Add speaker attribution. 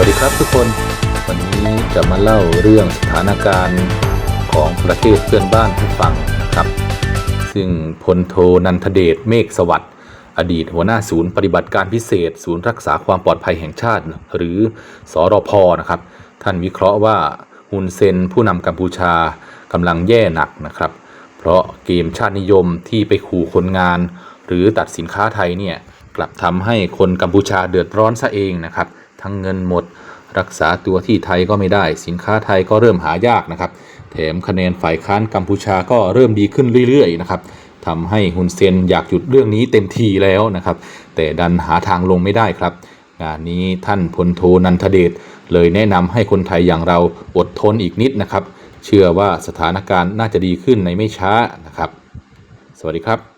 Speaker 1: วัสดีครับทุกคน วันนี้จะมาเล่าเรื่องสถานการณ์ของประเทศเพื่อนบ้านให้ฟังนะครับ ซึ่งพลโทนันทเดชเมฆสวัสดิ์อดีตหัวหน้าศูนย์ปฏิบัติการพิเศษ ศูนย์รักษาความปลอดภัยแห่งชาติ หรือสอรพนะครับ ท่านวิเคราะห์ว่าฮุนเซนผู้นำกัมพูชากำลังแย่หนักนะครับ เพราะเกมชาตินิยมที่ไปขู่คนงาน หรือตัดสินค้าไทยเนี่ยกลับทำให้คนกัมพูชาเดือดร้อนซะเองนะครับ ทั้งเงินหมด รักษาตัวที่ไทยก็ไม่ได้ สินค้าไทยก็เริ่มหายากนะครับ แถมคะแนนฝ่ายค้านกัมพูชาก็เริ่มดีขึ้นเรื่อยๆนะครับทำให้ฮุนเซนอยากหยุดเรื่องนี้เต็มทีแล้วนะครับ แต่ดันหาทางลงไม่ได้ครับ งานนี้ท่านพลโทนันทเดชเลยแนะนำให้คนไทยอย่างเราอดทนอีกนิดนะครับ เชื่อว่าสถานการณ์น่าจะดีขึ้นในไม่ช้านะครับ สวัสดีครับ